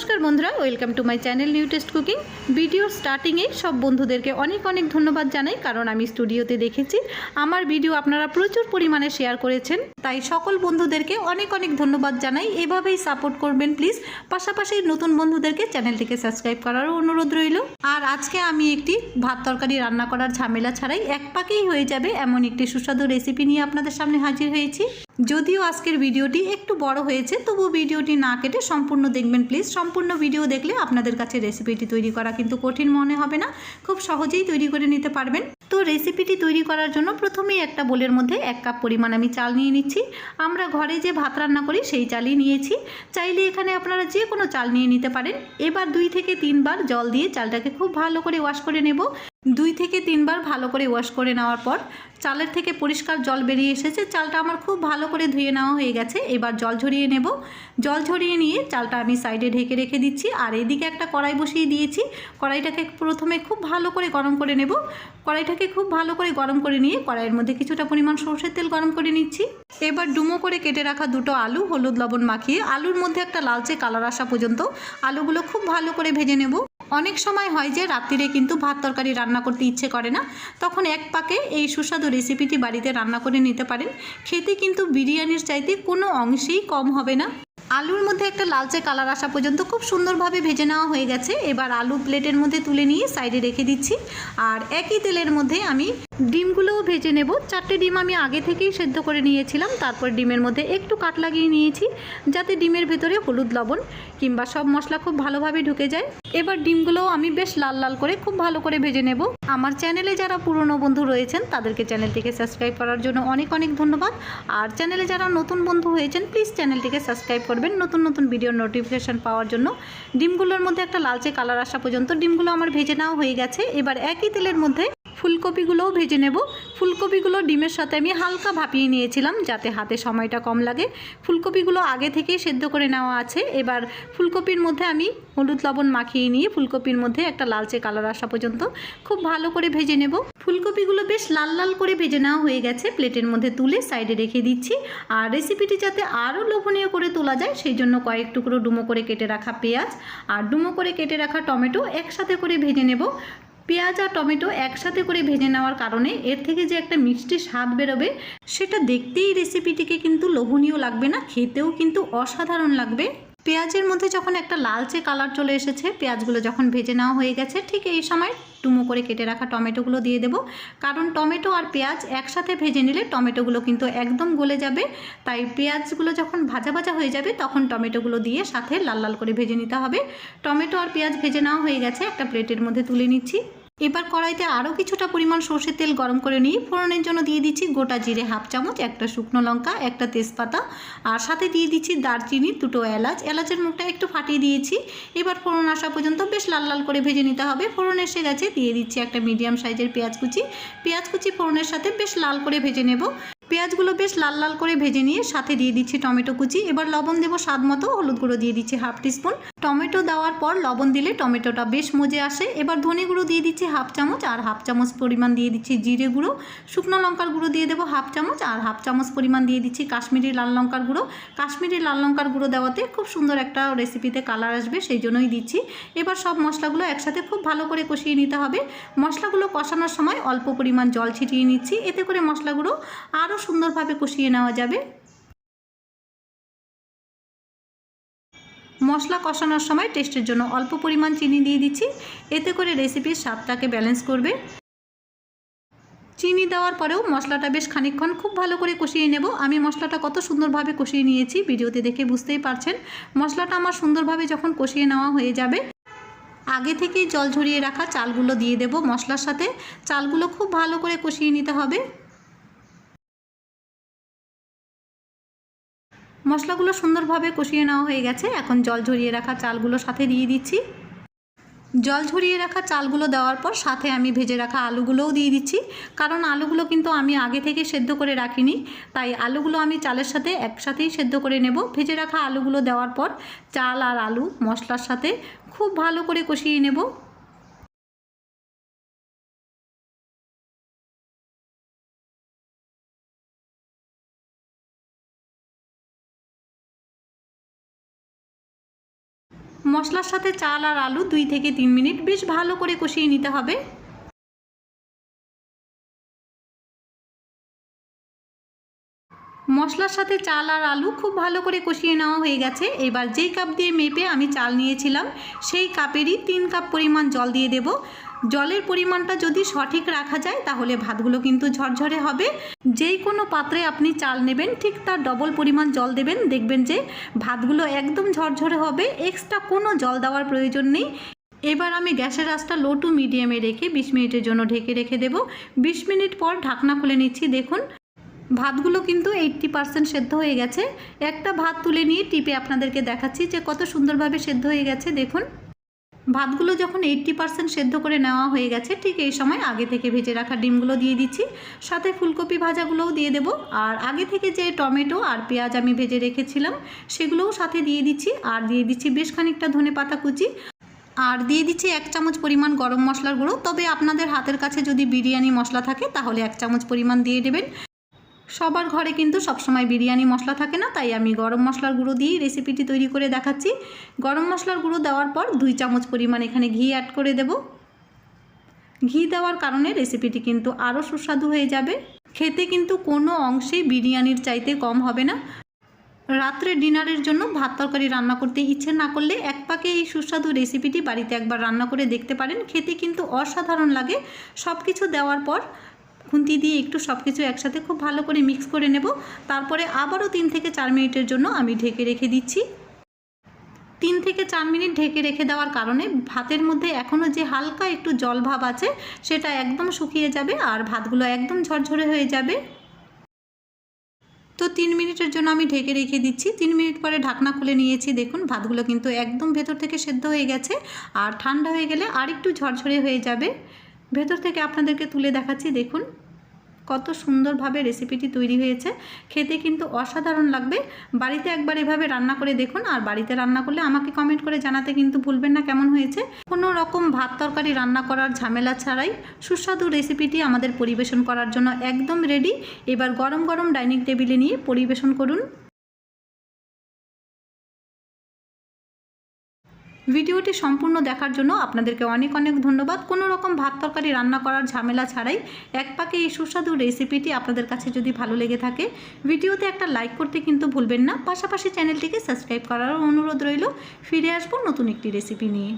নমস্কার বন্ধুরা welcome to my channel new taste cooking video স্টার্টিংয়ে সব বন্ধুদেরকে অনেক অনেক ধন্যবাদ জানাই, কারণ আমি স্টুডিওতে দেখেছি। আমার ভিডিও আপনারা প্রচুর পরিমাণে শেয়ার করেছেন, তাই সকল বন্ধুদেরকে অনেক অনেক ধন্যবাদ জানাই। এভাবেই সাপোর্ট করবেন প্লিজ পাশাপাশি নতুন বন্ধুদেরকে চ্যানেলটিকে সাবস্ক্রাইব করারও অনুরোধ রইল। আর আজকে আমি একটি ভাত তরকারি রান্না করার ঝামেলা ছাড়াই এক পাকেই হয়ে যাবে এমন একটি সুস্বাদু রেসিপি নিয়ে আপনাদের সামনে হাজির হয়েছি। যদিও আজকের ভিডিওটি একটু বড় হয়েছে তবু ভিডিওটি না কেটে সম্পূর্ণ দেখবেন প্লিজ। সম্পূর্ণ ভিডিও দেখলে আপনাদের কাছে রেসিপিটি তৈরি করা কিন্তু কঠিন মনে হবে না, খুব সহজেই তৈরি করে নিতে পারবেন। তো রেসিপিটি তৈরি করার জন্য প্রথমেই একটা বোলের মধ্যে এক কাপ পরিমাণ আমি চাল নিয়ে নিচ্ছি। আমরা ঘরে যে ভাত রান্না করি সেই চালই নিয়েছি। চাইলে এখানে আপনারা যে কোনো চাল নিয়ে নিতে পারেন। এবার দুই থেকে তিনবার জল দিয়ে চালটাকে খুব ভালো করে ওয়াশ করে নেব। দুই থেকে তিনবার ভালো করে ওয়াশ করে নেওয়ার পর চালের থেকে পরিষ্কার জল বেরিয়ে এসেছে। চালটা আমার খুব ভালো করে ধুয়ে নেওয়া হয়ে গেছে। এবার জল ঝরিয়ে নেব। জল ঝরিয়ে নিয়ে চালটা আমি সাইডে ঢেকে রেখে দিচ্ছি। আর এদিকে একটা কড়াই বসিয়ে দিয়েছি। কড়াইটাকে প্রথমে খুব ভালো করে গরম করে নেব। কড়াইটাকে খুব ভালো করে গরম করে নিয়ে কড়াইয়ের মধ্যে কিছুটা পরিমাণ সর্ষের তেল গরম করে নিচ্ছি। এবার ডুমো করে কেটে রাখা দুটো আলু, হলুদ, লবণ মাখিয়ে আলুর মধ্যে একটা লালচে কালার আসা পর্যন্ত আলুগুলো খুব ভালো করে ভেজে নেব। অনেক সময় হয় যে রাত্রিরে কিন্তু ভাত তরকারি রান্না করতে ইচ্ছে করে না, তখন এক পাকে এই সুস্বাদু রেসিপিটি বাড়িতে রান্না করে নিতে পারেন। খেতে কিন্তু বিরিয়ানির চাইতে কোনো অংশেই কম হবে না। আলুর মধ্যে একটা লালচে কালার আসা পর্যন্ত খুব সুন্দরভাবে ভেজে নেওয়া হয়ে গেছে। এবার আলু প্লেটের মধ্যে তুলে নিয়ে সাইডে রেখে দিচ্ছি। আর একই তেলের মধ্যে আমি ডিমগুলোও ভেজে নেব। চারটে ডিম আমি আগে থেকেই সেদ্ধ করে নিয়েছিলাম। তারপর ডিমের মধ্যে একটু কাট লাগিয়ে নিয়েছি, যাতে ডিমের ভেতরে হলুদ লবণ কিংবা সব মশলা খুব ভালোভাবে ঢুকে যায়। এবার ডিমগুলোও আমি বেশ লাল লাল করে খুব ভালো করে ভেজে নেব। আমার চ্যানেলে যারা পুরনো বন্ধু রয়েছেন, তাদেরকে চ্যানেলটিকে সাবস্ক্রাইব করার জন্য অনেক অনেক ধন্যবাদ। আর চ্যানেলে যারা নতুন বন্ধু হয়েছেন, প্লিজ চ্যানেলটিকে সাবস্ক্রাইব করবেন নতুন নতুন ভিডিওর নোটিফিকেশান পাওয়ার জন্য। ডিমগুলোর মধ্যে একটা লালচে কালার আসা পর্যন্ত ডিমগুলো আমার ভেজে নেওয়া হয়ে গেছে। এবার একই তেলের মধ্যে ফুলকপিগুলোও ভেজে নেব। ফুলকপিগুলো ডিমের সাথে আমি হালকা ভাপিয়ে নিয়েছিলাম যাতে হাতে সময়টা কম লাগে। ফুলকপিগুলো আগে থেকেই সেদ্ধ করে নেওয়া আছে। এবার ফুলকপির মধ্যে আমি হলুদ লবণ মাখিয়ে নিয়ে ফুলকপির মধ্যে একটা লালচে কালার আসা পর্যন্ত খুব ভালো করে ভেজে নেব। ফুলকপিগুলো বেশ লাল লাল করে ভেজে নেওয়া হয়ে গেছে। প্লেটের মধ্যে তুলে সাইডে রেখে দিচ্ছি। আর রেসিপিটি যাতে আরও লোভনীয় করে তোলা যায়, সেই জন্য কয়েক টুকরো ডুমো করে কেটে রাখা পেঁয়াজ। আর ডুমো করে কেটে রাখা টমেটো একসাথে করে ভেজে নেব। পেঁয়াজ আর টমেটো একসাথে করে ভেজে নেওয়ার কারণে এর থেকে যে একটা মিষ্টি স্বাদ বেরোবে, সেটা দেখতেই রেসিপিটিকে কিন্তু লোভনীয় লাগবে না, খেতেও কিন্তু অসাধারণ লাগবে। পেঁয়াজের মধ্যে যখন একটা লালচে কালার চলে এসেছে, পেঁয়াজগুলো যখন ভেজে নেওয়া হয়ে গেছে, ঠিক এই সময় টুমো করে কেটে রাখা টমেটোগুলো দিয়ে দেবো। কারণ টমেটো আর পেঁয়াজ একসাথে ভেজে নিলে টমেটোগুলো কিন্তু একদম গলে যাবে। তাই পেঁয়াজগুলো যখন ভাজা ভাজা হয়ে যাবে, তখন টমেটোগুলো দিয়ে সাথে লাল লাল করে ভেজে নিতে হবে। টমেটো আর পেঁয়াজ ভেজে নেওয়া হয়ে গেছে, একটা প্লেটের মধ্যে তুলে নিচ্ছি। এবার কড়াইতে আরও কিছুটা পরিমাণ সর্ষের তেল গরম করে নিই ফোড়নের জন্য দিয়ে দিচ্ছি গোটা জিরে হাফ চামচ, একটা শুকনো লঙ্কা, একটা তেজপাতা আর সাথে দিয়ে দিচ্ছি দারচিনি, দুটো এলাচ। এলাচের মুখটা একটু ফাটিয়ে দিয়েছি। এবার ফোড়ন আসা পর্যন্ত বেশ লাল লাল করে ভেজে নিতে হবে। ফোড়ন এসে গেছে, দিয়ে দিচ্ছি একটা মিডিয়াম সাইজের পেঁয়াজ কুচি। পেঁয়াজ কুচি ফোড়নের সাথে বেশ লাল করে ভেজে নেব। পেঁয়াজগুলো বেশ লাল লাল করে ভেজে নিয়ে সাথে দিয়ে দিচ্ছি টমেটো কুচি। এবার লবণ দেবো স্বাদ মতো হলুদ গুঁড়ো দিয়ে দিচ্ছি হাফ টিস্পুন। টমেটো দেওয়ার পর লবণ দিলে টমেটোটা বেশ মজে আসে। এবার ধনে গুঁড়ো দিয়ে দিচ্ছি হাফ চামচ আর হাফ চামচ পরিমাণ দিয়ে দিচ্ছি জিরে গুঁড়ো। শুকনো লঙ্কার গুঁড়ো দিয়ে দেবো হাফ চামচ আর হাফ চামচ পরিমাণ দিয়ে দিচ্ছি কাশ্মীরি লাল লঙ্কার গুঁড়ো। কাশ্মীরি লাল লঙ্কার গুঁড়ো দেওয়াতে খুব সুন্দর একটা রেসিপিতে কালার আসবে, সেই জন্যই দিচ্ছি। এবার সব মশলাগুলো একসাথে খুব ভালো করে কষিয়ে নিতে হবে। মশলাগুলো কষানোর সময় অল্প পরিমাণ জল ছিটিয়ে নিচ্ছি। এতে করে মশলাগুলো আরও সুন্দরভাবে কষিয়ে নেওয়া যাবে। মশলা কষানোর সময় টেস্টের জন্য অল্প পরিমাণ চিনি দিয়ে দিচ্ছি। এতে করে রেসিপির স্বাদটাকে ব্যালেন্স করবে। চিনি দেওয়ার পরেও মশলাটা বেশ খানিকক্ষণ খুব ভালো করে কষিয়ে নেব। আমি মশলাটা কত সুন্দরভাবে কষিয়ে নিয়েছি, ভিডিওতে দেখে বুঝতেই পারছেন। মশলাটা আমার সুন্দরভাবে যখন কষিয়ে নেওয়া হয়ে যাবে, আগে থেকেই জল ঝরিয়ে রাখা চালগুলো দিয়ে দেব মশলার সাথে। চালগুলো খুব ভালো করে কষিয়ে নিতে হবে। মশলাগুলো সুন্দরভাবে কষিয়ে নেওয়া হয়ে গেছে। এখন জল ঝরিয়ে রাখা চালগুলো সাথে দিয়ে দিচ্ছি। জল ঝরিয়ে রাখা চালগুলো দেওয়ার পর সাথে আমি ভেজে রাখা আলুগুলোও দিয়ে দিচ্ছি। কারণ আলুগুলো কিন্তু আমি আগে থেকে সেদ্ধ করে রাখিনি, তাই আলুগুলো আমি চালের সাথে একসাথেই সেদ্ধ করে নেব। ভেজে রাখা আলুগুলো দেওয়ার পর চাল আর আলু মশলার সাথে খুব ভালো করে কষিয়ে নেব। মশলার সাথে চাল আর আলু দুই থেকে তিন মিনিট বেশ ভালো করে কষিয়ে নিতে হবে। মশলার সাথে চাল আর আলু খুব ভালো করে কষিয়ে নেওয়া হয়ে গেছে। এবার যেই কাপ দিয়ে মেপে আমি চাল নিয়েছিলাম, সেই কাপেরই তিন কাপ পরিমাণ জল দিয়ে দেব। জলের পরিমাণটা যদি সঠিক রাখা যায়, তাহলে ভাতগুলো কিন্তু ঝরঝরে হবে। যেই কোনো পাত্রে আপনি চাল নেবেন, ঠিক তার ডবল পরিমাণ জল দেবেন। দেখবেন যে ভাতগুলো একদম ঝরঝরে হবে এক্সট্রা কোনো জল দেওয়ার প্রয়োজন নেই। এবার আমি গ্যাসের আঁচটা লো টু মিডিয়ামে রেখে বিশ মিনিটের জন্য ঢেকে রেখে দেব। বিশ মিনিট পর ঢাকনা খুলে নিচ্ছি, দেখুন। ভাতগুলো কিন্তু এইট্টি পার্সেন্ট সেদ্ধ হয়ে গেছে। একটা ভাত তুলে নিয়ে টিপে আপনাদেরকে দেখাচ্ছি যে কত সুন্দরভাবে সেদ্ধ হয়ে গেছে, দেখুন। ভাতগুলো যখন এইট্টি পার্সেন্ট সেদ্ধ করে নেওয়া হয়ে গেছে, ঠিক এই সময় আগে থেকে ভেজে রাখা ডিমগুলো দিয়ে দিচ্ছি। সাথে ফুলকপি ভাজাগুলোও দিয়ে দেবো। আর আগে থেকে যে টমেটো আর পেঁয়াজ আমি ভেজে রেখেছিলাম, সেগুলোও সাথে দিয়ে দিচ্ছি। আর দিয়ে দিচ্ছি বেশ খানিকটা ধনে পাতা কুচি। আর দিয়ে দিচ্ছি এক চামচ পরিমাণ গরম মশলার গুঁড়ো। তবে আপনাদের হাতের কাছে যদি বিরিয়ানি মশলা থাকে, তাহলে এক চামচ পরিমাণ দিয়ে দেবেন। সবার ঘরে কিন্তু সবসময় বিরিয়ানি মশলা থাকে না, তাই আমি গরম মশলার গুঁড়ো দিয়েই রেসিপিটি তৈরি করে দেখাচ্ছি। গরম মশলার গুঁড়ো দেওয়ার পর দুই চামচ পরিমাণ এখানে ঘি অ্যাড করে দেব। ঘি দেওয়ার কারণে রেসিপিটি কিন্তু আরও সুস্বাদু হয়ে যাবে। খেতে কিন্তু কোনো অংশেই বিরিয়ানির চাইতে কম হবে না। রাত্রে ডিনারের জন্য ভাত তরকারি রান্না করতে ইচ্ছে না করলে এক পাকে এই সুস্বাদু রেসিপিটি বাড়িতে একবার রান্না করে দেখতে পারেন। খেতে কিন্তু অসাধারণ লাগে। সব কিছু দেওয়ার পর খুন্তি দিয়ে একটু সব কিছু একসাথে খুব ভালো করে মিক্স করে নেব। তারপরে আবারও তিন থেকে চার মিনিটের জন্য আমি ঢেকে রেখে দিচ্ছি। তিন থেকে চার মিনিট ঢেকে রেখে দেওয়ার কারণে ভাতের মধ্যে এখনও যে হালকা একটু জল ভাব আছে, সেটা একদম শুকিয়ে যাবে আর ভাতগুলো একদম ঝরঝরে হয়ে যাবে। তো তিন মিনিটের জন্য আমি ঢেকে রেখে দিচ্ছি। তিন মিনিট পরে ঢাকনা খুলে নিয়েছি। দেখুন, ভাতগুলো কিন্তু একদম ভেতর থেকে সেদ্ধ হয়ে গেছে আর ঠান্ডা হয়ে গেলে আর একটু ঝরঝরে হয়ে যাবে। ভেতর থেকে আপনাদেরকে তুলে দেখাচ্ছি, দেখুন। কত সুন্দরভাবে রেসিপিটি তৈরি হয়েছে। খেতে কিন্তু অসাধারণ লাগবে। বাড়িতে একবার এভাবে রান্না করে দেখুন আর বাড়িতে রান্না করলে আমাকে কমেন্ট করে জানাতে কিন্তু ভুলবেন না কেমন হয়েছে। কোনো রকম ভাত তরকারি রান্না করার ঝামেলা ছাড়াই সুস্বাদু রেসিপিটি আমাদের পরিবেশন করার জন্য একদম রেডি এবার গরম গরম ডাইনিং টেবিলে নিয়ে পরিবেশন করুন। ভিডিওটি সম্পূর্ণ দেখার জন্য আপনাদেরকে অনেক অনেক ধন্যবাদ। কোনো রকম ভাত তরকারি রান্না করার ঝামেলা ছাড়াই এক পাকে এই সুস্বাদু রেসিপিটি আপনাদের কাছে যদি ভালো লেগে থাকে, ভিডিওতে একটা লাইক করতে কিন্তু ভুলবেন না। পাশাপাশি চ্যানেলটিকে সাবস্ক্রাইব করারও অনুরোধ রইল। ফিরে আসব নতুন একটি রেসিপি নিয়ে।